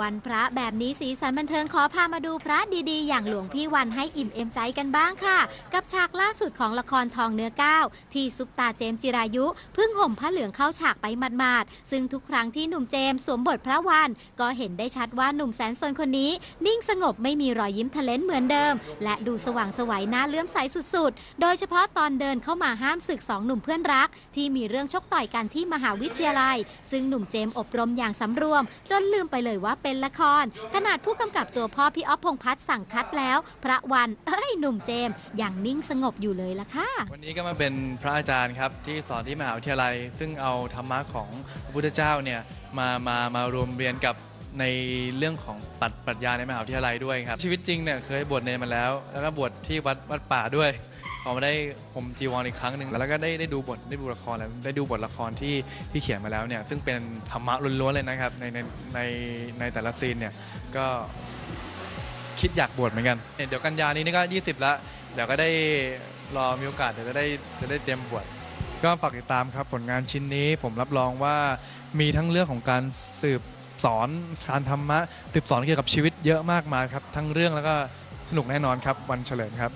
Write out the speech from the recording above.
วันพระแบบนี้สีสันบันเทิงขอพามาดูพระดีๆ อย่างหลวงพี่วันให้อิ่มเอมใจกันบ้างค่ะ กับฉากล่าสุดของละครทองเนื้อก้าวที่ซุปตาเจมจิรายุเพิ่งห่มผ้าเหลืองเข้าฉากไปหมาดๆซึ่งทุกครั้งที่หนุ่มเจมสวมบทพระวัน ก็เห็นได้ชัดว่าหนุ่มแสนสนคนนี้ นิ่งสงบไม่มีรอยยิ้มทะเลนเหมือนเดิม และดูสว่างสวัยหน้าเลื่อมใสสุดๆ โดยเฉพาะตอนเดินเข้ามาห้ามศึกสองหนุ่มเพื่อนรัก ที่มีเรื่องชกต่อยกันที่มหาวิทยาลัย ซึ่งหนุ่มเจมอบรมอย่างสำรวม จนลืมไปเลยว่าเป็นละคร ขนาดผู้กำกับตัวพ่อพี่อ๊อฟพงษ์พัฒน์สั่งคัดแล้ว พระวันเอ้ยหนุ่มเจมส์ยังนิ่งสงบอยู่เลยละค่ะ วันนี้ก็มาเป็นพระอาจารย์ครับที่สอนที่มหาวิทยาลัย ซึ่งเอาธรรมะของพระพุทธเจ้าเนี่ยมามามารวมเรียนกับในเรื่องของปรัชปรัชญาในมหาวิทยาลัยด้วยครับ ชีวิตจริงเนี่ยเคยบวชเนรมาแล้ว แล้วก็บวชที่วัดวัดป่าด้วย อมาได้ผมจีวรอีกครั้งหนึ่งแล้วก็ได้ได้ดูบทได้ดูละครแล้วได้ดูบทละครที่ที่เขียนมาแล้วเนี่ยซึ่งเป็นธรรมะล้วนๆเลยนะครับในในในในแต่ละซีนเนี่ยก็คิดอยากบวชเหมือนกันเนี่ยเดี๋ยวกันยานี้นี่ก็ 20แล้วเดี๋ยวก็ได้รอมีโอกาสเดี๋ยวจะได้จะได้เตรียมบวชก็ฝากติดตามครับผลงานชิ้นนี้ผมรับรองว่ามีทั้งเรื่องของการสืบสอนการธรรมะสืบสอนเกี่ยวกับชีวิตเยอะมากมายครับ ทั้งเรื่องแล้วก็สนุกแน่นอนครับ วันเฉลิมครับ